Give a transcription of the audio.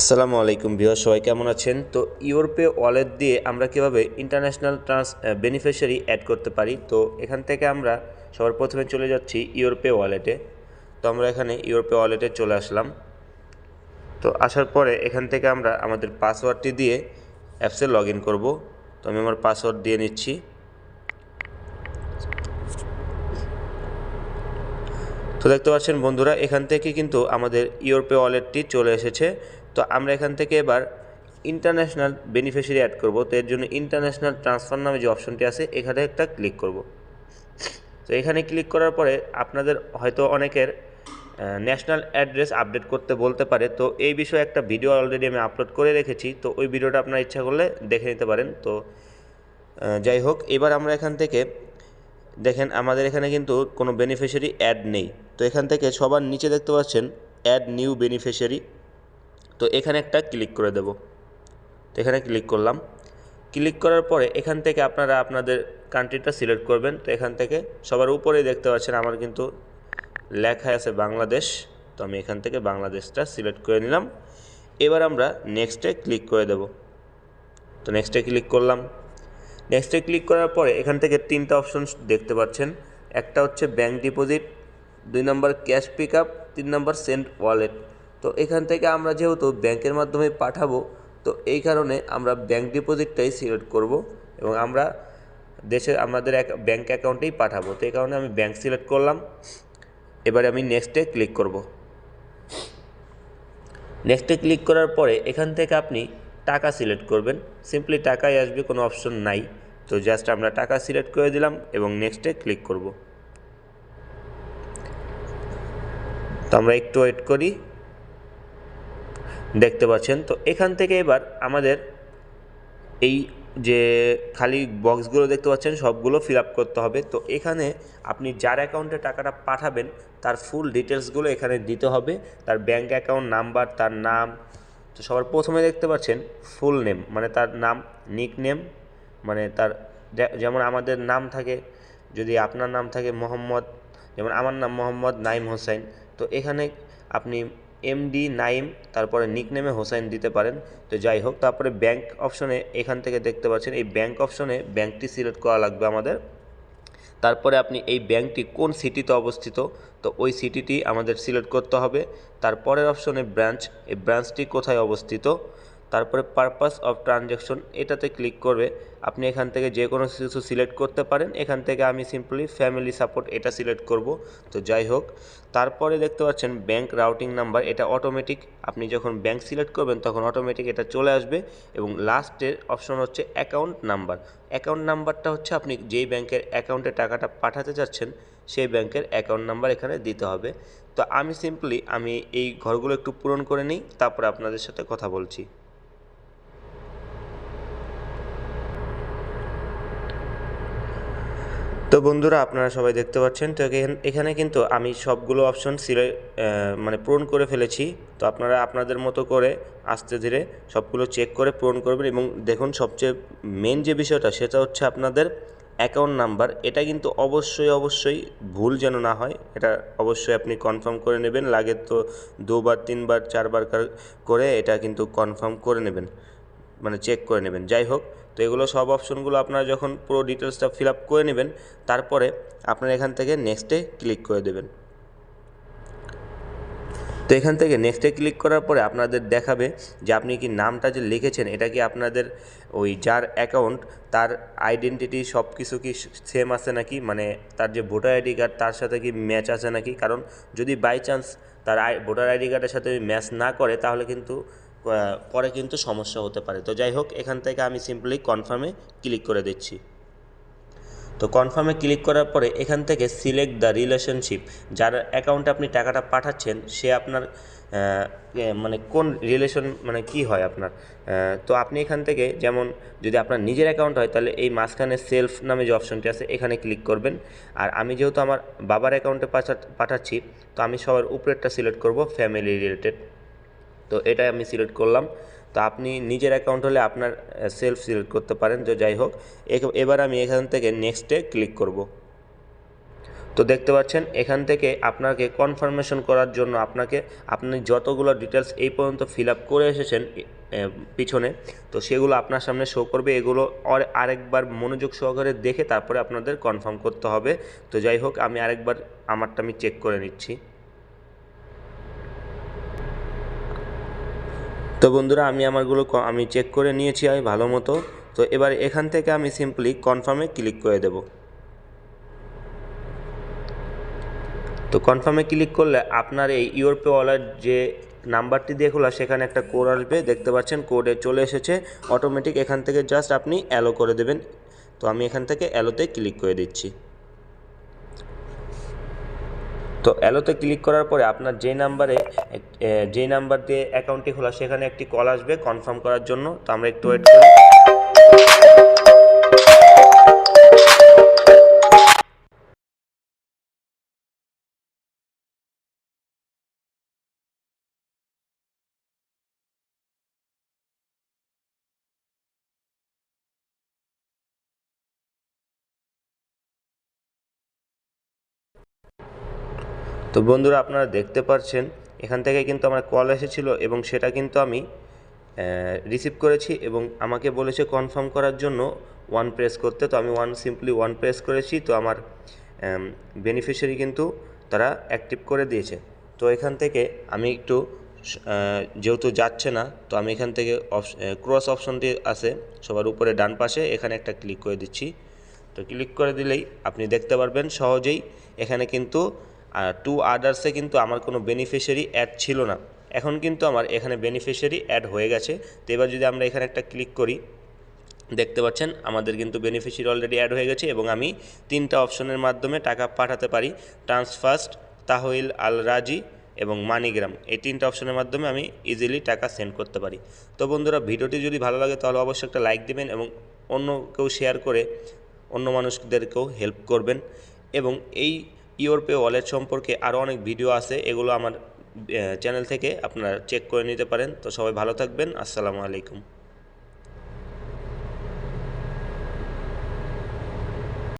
আসসালামু আলাইকুম ভিউয়ার সবাই কেমন আছেন? তো ইউরোপে ওয়ালেট দিয়ে আমরা কীভাবে ইন্টারন্যাশনাল ট্রান্স বেনিফিশিয়ারি অ্যাড করতে পারি? তো এখান থেকে আমরা সবার প্রথমে চলে যাচ্ছি ইউরোপে ওয়ালেটে। তো আমরা এখানে ইউরোপে ওয়ালেটে চলে আসলাম। তো আসার পরে এখান থেকে আমরা আমাদের পাসওয়ার্ডটি দিয়ে অ্যাপসে লগ ইন করব। তো আমি আমার পাসওয়ার্ড দিয়ে নিচ্ছি। তো দেখতে পাচ্ছেন বন্ধুরা, এখান থেকে কিন্তু আমাদের ইউরোপে ওয়ালেটটি চলে এসেছে। তো আমরা এখান থেকে এবার ইন্টারন্যাশনাল বেনিফিশিয়ারি অ্যাড করব। তো এর জন্য ইন্টারন্যাশনাল ট্রান্সফার নামে যে অপশনটি আছে, এখানে একটা ক্লিক করব। তো এখানে ক্লিক করার পরে আপনাদের হয়তো অনেকের ন্যাশনাল অ্যাড্রেস আপডেট করতে বলতে পারে। তো এই বিষয়ে একটা ভিডিও অলরেডি আমি আপলোড করে রেখেছি। তো ওই ভিডিওটা আপনার ইচ্ছা করলে দেখে নিতে পারেন। তো যাই হোক, এবার আমরা এখান থেকে দেখেন, আমাদের এখানে কিন্তু কোনো বেনিফিশিয়ারি অ্যাড নেই। তো এখান থেকে সবার নিচে দেখতে পাচ্ছেন অ্যাড নিউ বেনিফিশিয়ারি তো এখানে একটা ক্লিক করে দেব। তো এখানে ক্লিক করলাম। ক্লিক করার পরে এখান থেকে আপনারা আপনাদের কান্ট্রিটা সিলেক্ট করবেন। তো এখান থেকে সবার উপরেই দেখতে পাচ্ছেন আমার কিন্তু লেখা আছে বাংলাদেশ। তো আমি এখান থেকে বাংলাদেশটা সিলেক্ট করে নিলাম। এবার আমরা নেক্সটে ক্লিক করে দেব। তো নেক্সটে ক্লিক করলাম। নেক্সটে ক্লিক করার পরে এখান থেকে তিনটা অপশন দেখতে পাচ্ছেন। একটা হচ্ছে ব্যাংক ডিপোজিট দুই নম্বর ক্যাশ পিক আপ তিন নম্বর সেন্ট ওয়ালেট তো এখান থেকে আমরা যেহেতু ব্যাংকের মাধ্যমে পাঠাবো, তো এই কারণে আমরা ব্যাংক ডিপোজিটটাই সিলেক্ট করব এবং আমরা দেশের আমাদের এক ব্যাংক অ্যাকাউন্টেই পাঠাবো। তো এই কারণে আমি ব্যাংক সিলেক্ট করলাম। এবারে আমি নেক্সটে ক্লিক করব। নেক্সটে ক্লিক করার পরে এখান থেকে আপনি টাকা সিলেক্ট করবেন। সিম্পলি টাকাই আসবে, কোনো অপশন নাই। তো জাস্ট আমরা টাকা সিলেক্ট করে দিলাম এবং নেক্সটে ক্লিক করব। তো আমরা একটু ওয়েট করি। দেখতে পাচ্ছেন। তো এখান থেকে এবার আমাদের এই যে খালি বক্সগুলো দেখতে পাচ্ছেন, সবগুলো ফিল আপ করতে হবে। তো এখানে আপনি যার অ্যাকাউন্টে টাকাটা পাঠাবেন, তার ফুল ডিটেলসগুলো এখানে দিতে হবে। তার ব্যাঙ্ক অ্যাকাউন্ট নাম্বার, তার নাম, তো সবার প্রথমে দেখতে পাচ্ছেন ফুল নেম মানে তার নাম নিক নেম মানে তার যেমন আমাদের নাম থাকে, যদি আপনার নাম থাকে মোহাম্মদ, যেমন আমার নাম মোহাম্মদ নাইম হোসাইন তো এখানে আপনি এমডি নাইম তারপরে নিকনেমে হোসাইন দিতে পারেন। তো যাই হোক, তারপরে ব্যাংক অপশনে এখান থেকে দেখতে পাচ্ছেন, এই ব্যাংক অপশনে ব্যাংকটি সিলেক্ট করা লাগবে আমাদের। তারপরে আপনি এই ব্যাংকটি কোন সিটিতে অবস্থিত? তো ওই সিটিটি আমাদের সিলেক্ট করতে হবে। তারপরের অপশনে ব্রাঞ্চ এই ব্রাঞ্চটি কোথায় অবস্থিত? তারপরে পারপাস অফ ট্রানজ্যাকশন এটাতে ক্লিক করবে। আপনি এখান থেকে যে কোনো কিছু সিলেক্ট করতে পারেন। এখান থেকে আমি সিম্পলি ফ্যামিলি সাপোর্ট এটা সিলেক্ট করব। তো যাই হোক, তারপরে দেখতে পাচ্ছেন ব্যাংক রাউটিং নাম্বার এটা অটোমেটিক আপনি যখন ব্যাংক সিলেক্ট করবেন, তখন অটোমেটিক এটা চলে আসবে এবং লাস্টের অপশন হচ্ছে অ্যাকাউন্ট নাম্বার অ্যাকাউন্ট নাম্বারটা হচ্ছে আপনি যেই ব্যাংকের অ্যাকাউন্টে টাকাটা পাঠাতে চাচ্ছেন সেই ব্যাংকের অ্যাকাউন্ট নাম্বার এখানে দিতে হবে। তো আমি সিম্পলি আমি এই ঘরগুলো একটু পূরণ করে নিই, তারপরে আপনাদের সাথে কথা বলছি। তো বন্ধুরা, আপনারা সবাই দেখতে পাচ্ছেন, তো এখান- কিন্তু আমি সবগুলো অপশন সিলে মানে পূরণ করে ফেলেছি। তো আপনারা আপনাদের মতো করে আস্তে ধীরে সবগুলো চেক করে পূরণ করবেন এবং দেখুন, সবচেয়ে মেন যে বিষয়টা, সেটা হচ্ছে আপনাদের অ্যাকাউন্ট নাম্বার এটা কিন্তু অবশ্যই অবশ্যই ভুল যেন না হয়, এটা অবশ্যই আপনি কনফার্ম করে নেবেন। লাগে তো দুবার, তিনবার, চারবার করে এটা কিন্তু কনফার্ম করে নেবেন মানে চেক করে নেবেন। যাই হোক তো এগুলো সব অপশনগুলো আপনারা যখন পুরো ডিটেলসটা ফিল আপ করে নেবেন, তারপরে আপনারা এখান থেকে নেক্সটে ক্লিক করে দেবেন। তো এখান থেকে নেক্সটে ক্লিক করার পরে আপনাদের দেখাবে যে আপনি কি নামটা যে লিখেছেন, এটা কি আপনাদের ওই যার অ্যাকাউন্ট তার আইডেন্টিটি সব কিছু কি সেম আছে নাকি? মানে তার যে ভোটার আইডি কার্ড তার সাথে কি ম্যাচ আছে নাকি? কারণ যদি বাই চান্স তার ভোটার আইডি কার্ডের সাথে ম্যাচ না করে, তাহলে কিন্তু পরে কিন্তু সমস্যা হতে পারে। তো যাই হোক, এখান থেকে আমি সিম্পলি কনফার্মে ক্লিক করে দিচ্ছি। তো কনফার্মে ক্লিক করার পরে এখান থেকে সিলেক্ট দ্য রিলেশনশিপ যার অ্যাকাউন্টে আপনি টাকাটা পাঠাচ্ছেন, সে আপনার মানে কোন রিলেশন মানে কি হয় আপনার? তো আপনি এখান থেকে যেমন যদি আপনার নিজের অ্যাকাউন্ট হয়, তাহলে এই মাঝখানে সেলফ নামে যে অপশনটি আছে, এখানে ক্লিক করবেন। আর আমি যেহেতু আমার বাবার অ্যাকাউন্টে পাঠাচ্ছি, তো আমি সবার উপরেরটা সিলেক্ট করব ফ্যামিলি রিলেটেড তো এটাই আমি সিলেক্ট করলাম। তো আপনি নিজের অ্যাকাউন্ট হলে আপনার সেলফ সিলেক্ট করতে পারেন, তো যাই হোক। এবার আমি এখান থেকে নেক্সটে ক্লিক করব। তো দেখতে পাচ্ছেন, এখান থেকে আপনাকে কনফার্মেশন করার জন্য আপনাকে, আপনি যতগুলো ডিটেলস এই পর্যন্ত ফিল আপ করে এসেছেন পিছনে, তো সেগুলো আপনার সামনে শো করবে। এগুলো আর- আরেকবার মনোযোগ সহকারে দেখে তারপরে আপনাদের কনফার্ম করতে হবে। তো যাই হোক, আমি আরেকবার আমারটা আমি চেক করে নিচ্ছি। তো বন্ধুরা, আমি আমারগুলো আমি চেক করে নিয়েছি আমি ভালো মতো। তো এবার এখান থেকে আমি সিম্পলি কনফার্মে ক্লিক করে দেব। তো কনফার্মে ক্লিক করলে আপনার এই ইউরপে ওয়ালেট যে নাম্বারটি দিয়ে খোলা, সেখানে একটা কোড আসবে। দেখতে পাচ্ছেন কোডে চলে এসেছে। অটোমেটিক এখান থেকে জাস্ট আপনি অ্যালো করে দেবেন। তো আমি এখান থেকে অ্যালোতে ক্লিক করে দিচ্ছি। তো অ্যালোতে ক্লিক করার পরে আপনার যে নাম্বারে যে নাম্বার দিয়ে অ্যাকাউন্টটি খোলা, সেখানে একটি কল আসবে কনফার্ম করার জন্য। তো আমরা একটু ওয়েট করি। তো বন্ধুরা আপনারা দেখতে পাচ্ছেন এখান থেকে কিন্তু আমার কল এসেছিল এবং সেটা কিন্তু আমি রিসিভ করেছি এবং আমাকে বলেছে কনফার্ম করার জন্য ওয়ান প্রেস করতে। তো আমি ওয়ান সিম্পলি ওয়ান প্রেস করেছি। তো আমার বেনিফিশিয়ারি কিন্তু তারা অ্যাক্টিভ করে দিয়েছে। তো এখান থেকে আমি একটু যেহেতু যাচ্ছে না, তো আমি এখান থেকে ক্রস অপশনটি আছে, সবার উপরে ডান পাশে, এখানে একটা ক্লিক করে দিচ্ছি। তো ক্লিক করে দিলেই আপনি দেখতে পারবেন সহজেই, এখানে কিন্তু টু আদার্সে কিন্তু আমার কোনো বেনিফিশিয়ারি অ্যাড ছিল না। এখন কিন্তু আমার এখানে বেনিফিশিয়ারি অ্যাড হয়ে গেছে। তো এবার যদি আমরা এখানে একটা ক্লিক করি, দেখতে পাচ্ছেন আমাদের কিন্তু বেনিফিশিয়ারি অলরেডি অ্যাড হয়ে গেছে এবং আমি তিনটা অপশনের মাধ্যমে টাকা পাঠাতে পারি। ট্রান্সফার্স্ট তাহইল আল রাজি এবং মানিগ্রাম এই তিনটা অপশনের মাধ্যমে আমি ইজিলি টাকা সেন্ড করতে পারি। তো বন্ধুরা, ভিডিওটি যদি ভালো লাগে তাহলে অবশ্যই একটা লাইক দিবেন এবং অন্য কেউ শেয়ার করে অন্য মানুষদেরকেও হেল্প করবেন। এবং এই ইউরপে ওয়ালেট সম্পর্কে আরও অনেক ভিডিও আছে, এগুলো আমার চ্যানেল থেকে আপনারা চেক করে নিতে পারেন। তো সবাই ভালো থাকবেন, আসসালামু আলাইকুম।